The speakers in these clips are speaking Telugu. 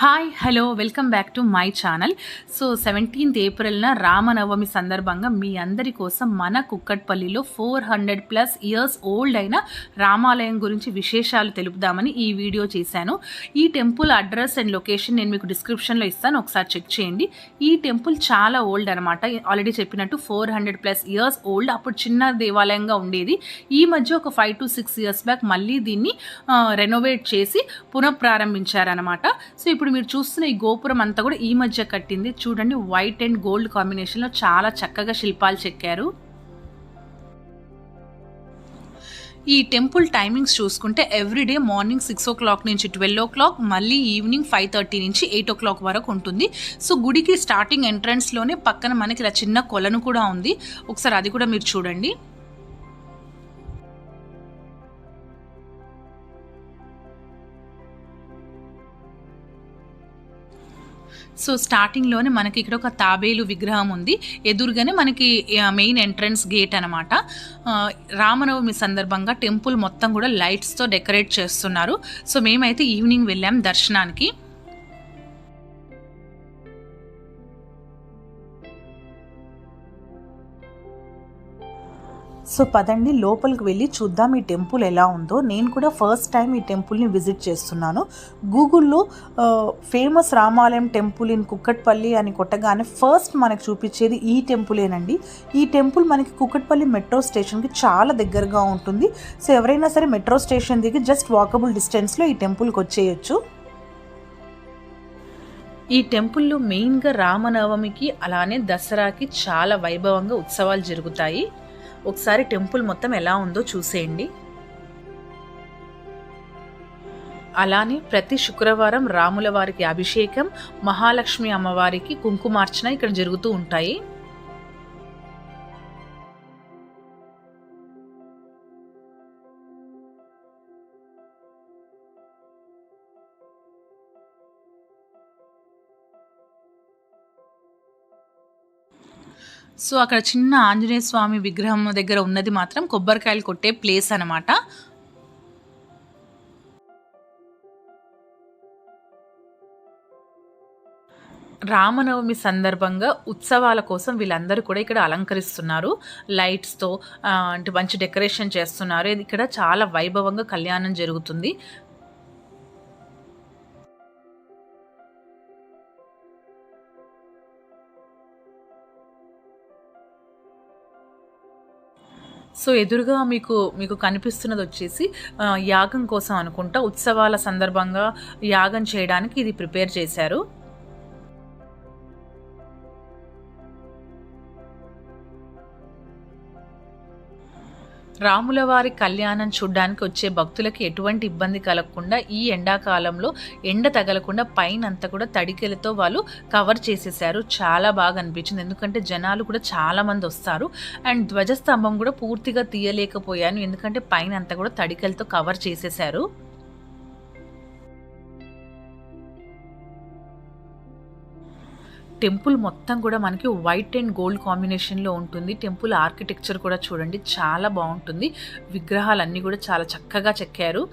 Hi hello welcome back to my channel so seventeenth ఏప్రిల్న Ramanavami సందర్భంగా మీ అందరి కోసం మన కుక్కట్పల్లిలో four hundred plus years old అయిన రామాలయం గురించి విశేషాలు తెలుపుదామని ఈ వీడియో చేశాను. ఈ టెంపుల్ అడ్రస్ అండ్ లొకేషన్ నేను మీకు డిస్క్రిప్షన్లో ఇస్తాను. ఒకసారి చెక్ చేయండి. ఈ టెంపుల్ చాలా ఓల్డ్ అనమాట ఆల్రెడీ చెప్పినట్టు four hundred plus years old అప్పుడు చిన్న దేవాలయంగా ఉండేది. ఈ మధ్య ఒక five to six years back మళ్ళీ దీన్ని రెనోవేట్ చేసి పునఃప్రారంభించారనమాట సో ఇప్పుడు మీరు చూస్తున్న ఈ గోపురం అంతా కూడా ఈ మధ్య కట్టింది. చూడండి వైట్ అండ్ గోల్డ్ కాంబినేషన్లో చాలా చక్కగా శిల్పాలు చెక్కారు. ఈ టెంపుల్ టైమింగ్స్ చూసుకుంటే everyday morning six o'clock నుంచి ట్వెల్వ్ ఓ క్లాక్ మళ్ళీ ఈవినింగ్ ఫైవ్ థర్టీ నుంచి ఎయిట్ ఓ క్లాక్ వరకు ఉంటుంది. సో గుడికి స్టార్టింగ్ ఎంట్రన్స్లోనే పక్కన మనకి ఇలా చిన్న కొలను కూడా ఉంది. ఒకసారి అది కూడా మీరు చూడండి. సో స్టార్టింగ్లోనే మనకి ఇక్కడ ఒక తాబేలు విగ్రహం ఉంది. ఎదురుగానే మనకి మెయిన్ ఎంట్రన్స్ గేట్ అనమాట రామనవమి సందర్భంగా టెంపుల్ మొత్తం కూడా లైట్స్తో డెకరేట్ చేస్తున్నారు. సో మేమైతే ఈవినింగ్ వెళ్ళాం దర్శనానికి. సో పదండి లోపలికి వెళ్ళి చూద్దాం ఈ టెంపుల్ ఎలా ఉందో. నేను కూడా ఫస్ట్ టైం ఈ టెంపుల్ని విజిట్ చేస్తున్నాను. గూగుల్లో ఫేమస్ రామాలయం టెంపుల్ ఇన్ కుక్కట్పల్లి అని కొట్టగానే ఫస్ట్ మనకు చూపించేది ఈ టెంపులేనండి. ఈ టెంపుల్ మనకి కుక్కట్పల్లి మెట్రో స్టేషన్కి చాలా దగ్గరగా ఉంటుంది. సో ఎవరైనా సరే మెట్రో స్టేషన్ దిగి జస్ట్ వాకబుల్ డిస్టెన్స్లో ఈ టెంపుల్కి వచ్చేయచ్చు. ఈ టెంపుల్లో మెయిన్గా రామనవమికి అలానే దసరాకి చాలా వైభవంగా ఉత్సవాలు జరుగుతాయి. ఒకసారి టెంపుల్ మొత్తం ఎలా ఉందో చూసేయండి. అలానే ప్రతి శుక్రవారం రాముల వారికి అభిషేకం మహాలక్ష్మి అమ్మవారికి కుంకుమార్చన ఇక్కడ జరుగుతూ ఉంటాయి. సో అక్కడ చిన్న ఆంజనేయ స్వామి విగ్రహం దగ్గర ఉన్నది మాత్రం కొబ్బరికాయలు కొట్టే ప్లేస్ అనమాట రామనవమి సందర్భంగా ఉత్సవాల కోసం వీళ్ళందరూ కూడా ఇక్కడ అలంకరిస్తున్నారు. లైట్స్తో అంటే మంచి డెకరేషన్ చేస్తున్నారు. ఇక్కడ చాలా వైభవంగా కళ్యాణం జరుగుతుంది. సో ఎదురుగా మీకు మీకు కనిపిస్తున్నది వచ్చేసి యాగం కోసం అనుకుంటా ఉత్సవాల సందర్భంగా యాగం చేయడానికి ఇది ప్రిపేర్ చేశారు. రాములవారి కళ్యాణం చూడ్డానికి వచ్చే భక్తులకి ఎటువంటి ఇబ్బంది కలగకుండా ఈ ఎండాకాలంలో ఎండ తగలకుండా పైన అంతా కూడా తడికెలతో వాళ్ళు కవర్ చేసేసారు చాలా బాగా అనిపించింది. ఎందుకంటే జనాలు కూడా చాలా మంది వస్తారు. అండ్ ధ్వజస్తంభం కూడా పూర్తిగా తీయలేకపోయాను. ఎందుకంటే పైన అంతా కూడా తడికెలతో కవర్ చేసేసారు టెంపుల్ మొత్తం కూడా మనకి వైట్ అండ్ గోల్డ్ కాంబినేషన్లో ఉంటుంది. టెంపుల్ ఆర్కిటెక్చర్ కూడా చూడండి చాలా బాగుంటుంది. విగ్రహాలన్నీ కూడా చాలా చక్కగా చెక్కారు.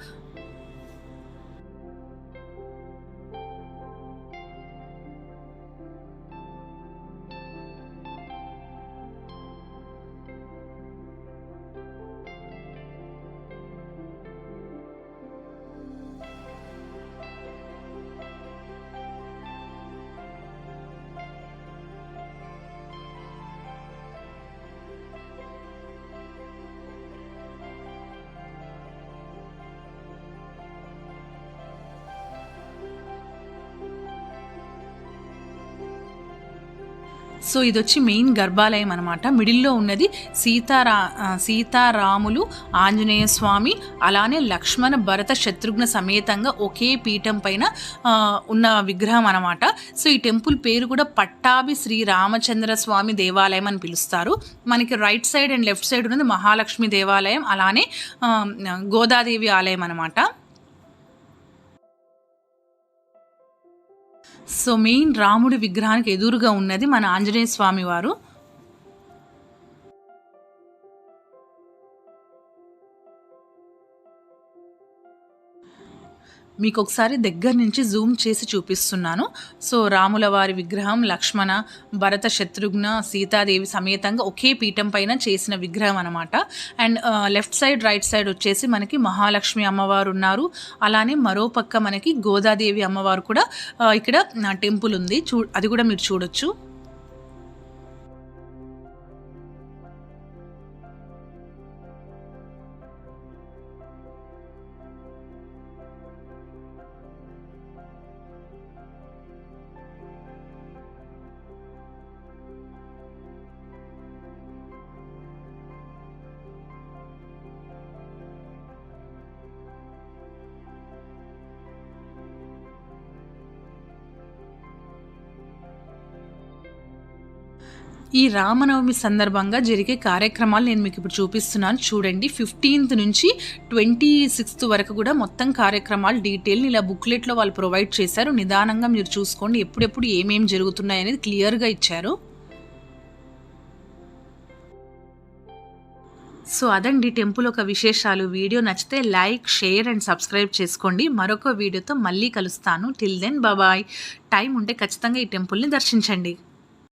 సో ఇది వచ్చి మెయిన్ గర్భాలయం అనమాట మిడిల్లో ఉన్నది సీతారా సీతారాములు ఆంజనేయ స్వామి అలానే లక్ష్మణ భరత శత్రుఘ్న సమేతంగా ఒకే పీఠం పైన ఉన్న విగ్రహం అనమాట సో ఈ టెంపుల్ పేరు కూడా పట్టాభి శ్రీ రామచంద్ర స్వామి దేవాలయం అని పిలుస్తారు. మనకి right side and left side ఉన్నది మహాలక్ష్మి దేవాలయం అలానే గోదాదేవి ఆలయం అనమాట సో మెయిన్ రాముడి విగ్రహానికి ఎదురుగా ఉన్నది మన ఆంజనేయ స్వామి వారు. మీకు ఒకసారి దగ్గర నుంచి జూమ్ చేసి చూపిస్తున్నాను. సో రాముల వారి విగ్రహం లక్ష్మణ భరత శత్రుఘ్న సీతాదేవి సమేతంగా ఒకే పీఠం పైన చేసిన విగ్రహం అనమాట and left side right side వచ్చేసి మనకి మహాలక్ష్మి అమ్మవారు ఉన్నారు. అలానే మరో పక్క మనకి గోదాదేవి అమ్మవారు కూడా ఇక్కడ టెంపుల్ ఉంది. చూ అది కూడా మీరు చూడొచ్చు. ఈ రామనవమి సందర్భంగా జరిగే కార్యక్రమాలు నేను మీకు ఇప్పుడు చూపిస్తున్నాను. చూడండి ఫిఫ్టీన్త్ నుంచి ట్వంటీ సిక్స్త్ వరకు కూడా మొత్తం కార్యక్రమాలు డీటెయిల్ ఇలా బుక్లెట్లో వాళ్ళు ప్రొవైడ్ చేశారు. నిదానంగా మీరు చూసుకోండి ఎప్పుడెప్పుడు ఏమేమి జరుగుతున్నాయి అనేది క్లియర్గా ఇచ్చారు. సో అదండి టెంపుల్ ఒక విశేషాలు. వీడియో నచ్చితే లైక్ షేర్ అండ్ సబ్స్క్రైబ్ చేసుకోండి. మరొక వీడియోతో మళ్ళీ కలుస్తాను. టిల్ దెన్ బాబాయ్ టైం ఉంటే ఖచ్చితంగా ఈ టెంపుల్ని దర్శించండి.